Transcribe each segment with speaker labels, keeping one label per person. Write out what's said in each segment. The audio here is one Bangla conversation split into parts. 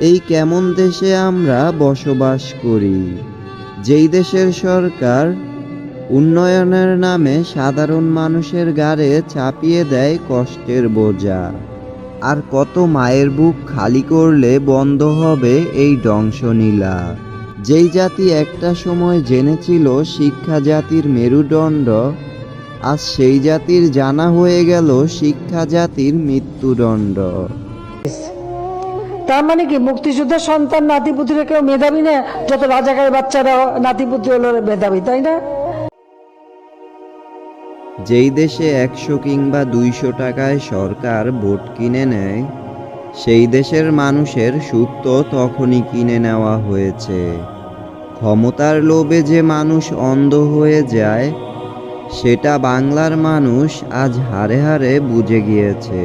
Speaker 1: এই কেমন দেশে আমরা বসবাস করি? যেই দেশের সরকার উন্নয়নের নামে সাধারণ মানুষের গাড়ে চাপিয়ে দেয় কষ্টের বোঝা। আর কত মায়ের বুক খালি করলে বন্ধ হবে এই দংশনীলা যেই জাতি একটা সময় জেনেছিল শিক্ষা জাতির মেরুদণ্ড, আজ সেই জাতির জানা হয়ে গেল শিক্ষা জাতির মৃত্যুদণ্ড।
Speaker 2: তার মানে কি, মুক্তিযুদ্ধের সন্তান নাতিপুতিরা কেউ মেধাবী না? যত রাজাকারের বাচ্চারা নাতিপুতি হলো মেধাবী, তাই না?
Speaker 1: যেই দেশে একশো কিংবা দুইশো টাকায় সরকার ভোট কিনে নেয়, সেই দেশের মানুষের সুদ তো তখনই কিনে নেওয়া হয়েছে। ক্ষমতার লোভে যে মানুষ অন্ধ হয়ে যায়, সেটা বাংলার মানুষ আজ হারে হারে বুঝে গিয়েছে।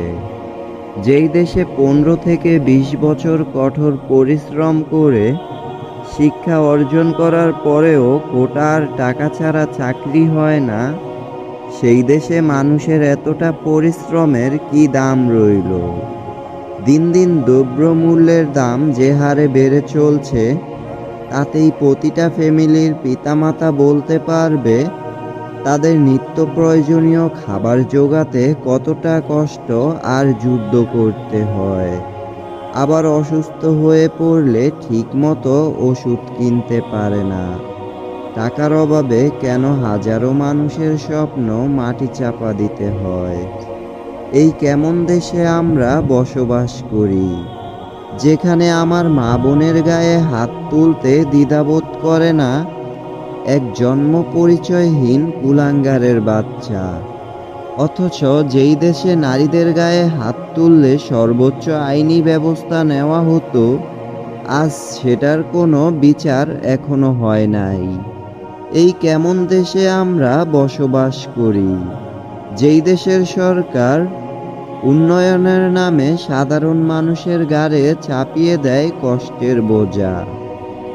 Speaker 1: যেই দেশে পনেরো থেকে বিশ বছর কঠোর পরিশ্রম করে শিক্ষা অর্জন করার পরেও কোটার টাকা ছাড়া চাকরি হয় না, সেই দেশে মানুষের এতটা পরিশ্রমের কি দাম রইল? দিন দিন দ্রব্যমূল্যের দাম যে হারে বেড়ে চলছে, তাতেই প্রতিটা ফ্যামিলির পিতামাতা বলতে পারবে তাদের নিত্য প্রয়োজনীয় খাবার জোগাতে কতটা কষ্ট আর যুদ্ধ করতে হয়। আবার অসুস্থ হয়ে পড়লে ঠিকমতো ওষুধ কিনতে পারে না। টাকার অভাবে কেন হাজারো মানুষের স্বপ্ন মাটি চাপা দিতে হয়? এই কেমন দেশে আমরা বসবাস করি? যেখানে আমার মা বোনের গায়ে হাত তুলতে দ্বিধাবোধ করে না এক জন্ম পরিচয়হীন কুলাঙ্গারের বাচ্চা। অথচ যেই দেশে নারীদের গায়ে হাত তুললে সর্বোচ্চ আইনি ব্যবস্থা নেওয়া হতো, আজ সেটার কোনো বিচার এখনও হয় নাই। এই কেমন দেশে আমরা বসবাস করি? যেই দেশের সরকার উন্নয়নের নামে সাধারণ মানুষের গাড়ে চাপিয়ে দেয় কষ্টের বোঝা।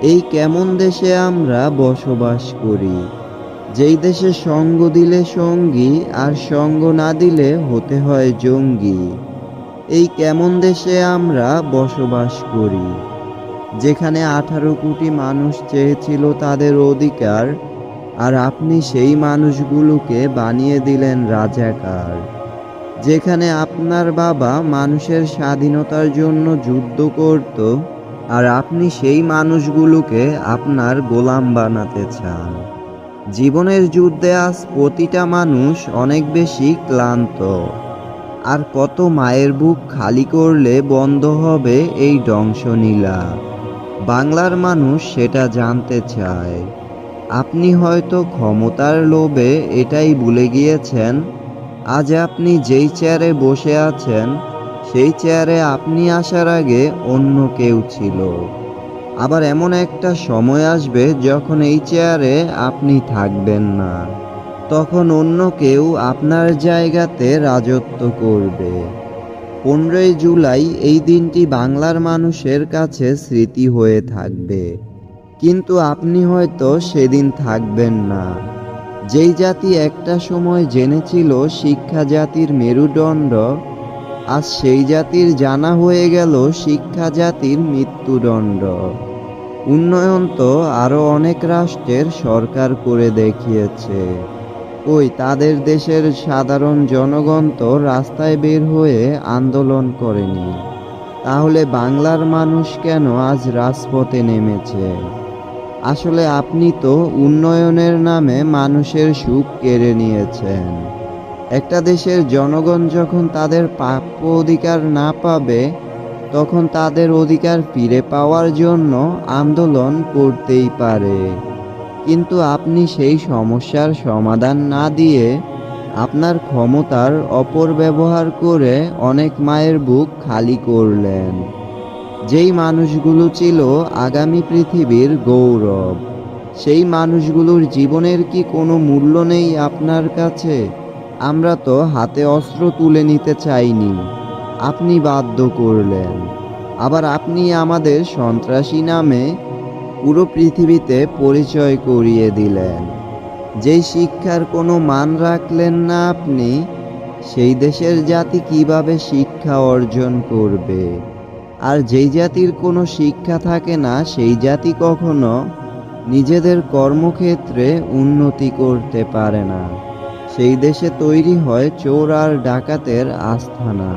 Speaker 1: এই কেমন দেশে আমরা বসবাস করি? যেই দেশে সঙ্গ দিলে সঙ্গী আর সঙ্গ না দিলে হতে হয় জঙ্গি। এই কেমন দেশে আমরা বসবাস করি? যেখানে আঠারো কোটি মানুষ চেয়েছিল তাদের অধিকার, আর আপনি সেই মানুষগুলোকে বানিয়ে দিলেন রাজাকার। যেখানে আপনার বাবা মানুষের স্বাধীনতার জন্য যুদ্ধ করত আর আপনি সেই মানুষগুলোকে আপনার গোলাম বানাতে চান। জীবনের যুদ্ধে আজ প্রতিটা মানুষ অনেক বেশি ক্লান্ত। আর কত মায়ের বুক খালি করলে বন্ধ হবে এই দংশনীলা বাংলার মানুষ সেটা জানতে চায়। আপনি হয়তো ক্ষমতার লোভে এটাই ভুলে গিয়েছেন, আজ আপনি যেই চেয়ারে বসে আছেন সেই চেয়ারে আপনি আসার আগে অন্য কেউ ছিল। আবার এমন একটা সময় আসবে যখন এই চেয়ারে আপনি থাকবেন না। তখন অন্য কেউ আপনার জায়গাতে রাজত্ব করবে। পনেরোই জুলাই এই দিনটি বাংলার মানুষের কাছে স্মৃতি হয়ে থাকবে। কিন্তু আপনি হয়তো সেদিন থাকবেন না। যেই জাতি একটা সময় জেনেছিল শিক্ষা জাতির মেরুদণ্ড আজ সেই জাতির জানা হয়ে গেল শিক্ষা জাতির মৃত্যুদণ্ড। উন্নয়ন তো আরও অনেক রাষ্ট্রের সরকার করে দেখিয়েছে। ওই তাদের দেশের সাধারণ জনগণ তো রাস্তায় বের হয়ে আন্দোলন করেনি। তাহলে বাংলার মানুষ কেন আজ রাজপথে নেমেছে? আসলে আপনি তো উন্নয়নের নামে মানুষের সুখ কেড়ে নিয়েছেন। একটা দেশের জনগণ যখন তাদের প্রাপ্য অধিকার না পাবে, তখন তাদের অধিকার ফিরে পাওয়ার জন্য আন্দোলন করতেই পারে। কিন্তু আপনি সেই সমস্যার সমাধান না দিয়ে আপনার ক্ষমতার অপব্যবহার করে অনেক মায়ের বুক খালি করলেন। যেই মানুষগুলো ছিল আগামী পৃথিবীর গৌরব, সেই মানুষগুলোর জীবনের কি কোনো মূল্য নেই আপনার কাছে? আমরা তো হাতে অস্ত্র তুলে নিতে চাইনি। আপনি বাধ্য করলেন। আবার আপনি আমাদের সন্ত্রাসী নামে পুরো পৃথিবীতে পরিচয় করিয়ে দিলেন। যেই শিক্ষার কোনো মান রাখলেন না আপনি, সেই দেশের জাতি কীভাবে শিক্ষা অর্জন করবে? আর যেই জাতির কোনো শিক্ষা থাকে না, সেই জাতি কখনো নিজেদের কর্মক্ষেত্রে উন্নতি করতে পারে না। সেই দেশে তৈরি হয় চোর আর ডাকাতের আস্থানা।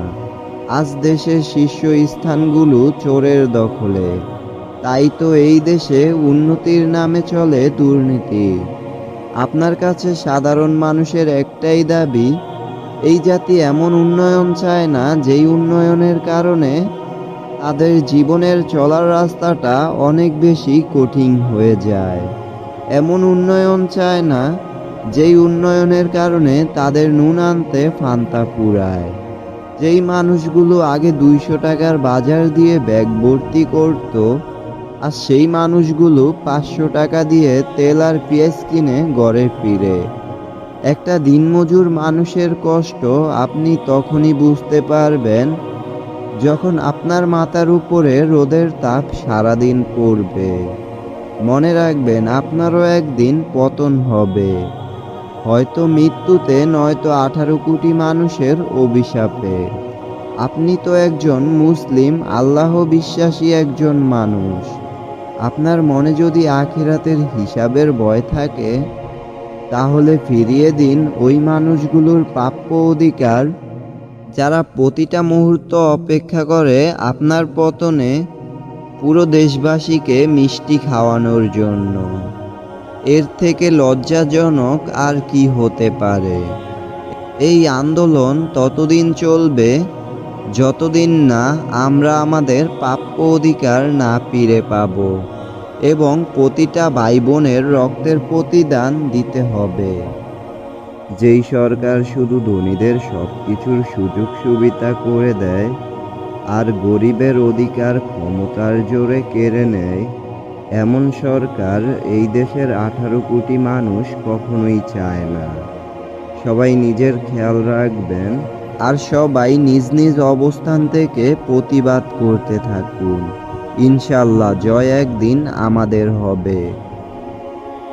Speaker 1: আজ দেশের শীর্ষ স্থানগুলো চোরের দখলে। তাই তো এই দেশে উন্নতির নামে চলে দুর্নীতি। আপনার কাছে সাধারণ মানুষের একটাই দাবি, এই জাতি এমন উন্নয়ন চায় না যেই উন্নয়নের কারণে তাদের জীবনের চলার রাস্তাটা অনেক বেশি কঠিন হয়ে যায়। এমন উন্নয়ন চায় না যেই উন্নয়নের কারণে তাদের নুন আনতে ফান্তা পুরায়। যেই মানুষগুলো আগে দুইশো টাকার বাজার দিয়ে ব্যাগ ভর্তি করত, আর সেই মানুষগুলো পাঁচশো টাকা দিয়ে তেল আর পেঁয়াজ কিনে গড়ে ফিরে। একটা দিনমজুর মানুষের কষ্ট আপনি তখনই বুঝতে পারবেন যখন আপনার মাথার উপরে রোদের তাপ সারাদিন পড়বে। মনে রাখবেন, আপনারও একদিন পতন হবে। হয়তো মৃত্যুতে, নয়তো আঠারো কোটি মানুষের অভিশাপে। আপনি তো একজন মুসলিম, আল্লাহ বিশ্বাসী একজন মানুষ। আপনার মনে যদি আখিরাতের হিসাবের ভয় থাকে, তাহলে ফিরিয়ে দিন ওই মানুষগুলোর প্রাপ্য অধিকার। যারা প্রতিটা মুহূর্ত অপেক্ষা করে আপনার পতনে পুরো দেশবাসীকে মিষ্টি খাওয়ানোর জন্য। এর থেকে লজ্জাজনক আর কি হতে পারে? এই আন্দোলন ততদিন চলবে যতদিন না আমরা আমাদের প্রাপ্য অধিকার না ফিরে পাব এবং প্রতিটা ভাই বোনের রক্তের প্রতিদান দিতে হবে। যেই সরকার শুধু ধনীদের সব কিছুর সুযোগ সুবিধা করে দেয় আর গরিবের অধিকার ক্ষমতার জোরে কেড়ে নেয় এমন সরকার এই দেশের আঠারো কোটি মানুষ কখনোই চায় না। সবাই নিজের খেয়াল রাখবেন আর সবাই নিজ নিজ অবস্থান থেকে প্রতিবাদ করতে থাকুন। ইনশাল্লাহ জয় একদিন আমাদের হবে।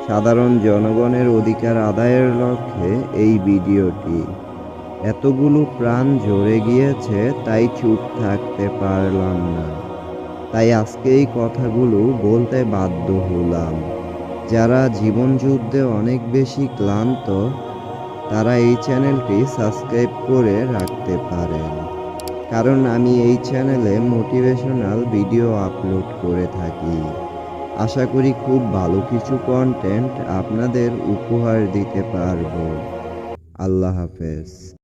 Speaker 1: সাধারণ জনগণের অধিকার আদায়ের লক্ষ্যে এই ভিডিওটি। এতগুলো প্রাণ ঝরে গিয়েছে, তাই চুপ থাকতে পারলাম না। তাই আজকে এই কথাগুলো বলতে বাধ্য হলাম। যারা জীবন যুদ্ধে অনেক বেশি ক্লান্ত, তারা এই চ্যানেলটি সাবস্ক্রাইব করে রাখতে পারেন। কারণ আমি এই চ্যানেলে মোটিভেশনাল ভিডিও আপলোড করে থাকি। আশা করি খুব ভালো কিছু কন্টেন্ট আপনাদের উপহার দিতে পারব। আল্লাহ হাফেজ।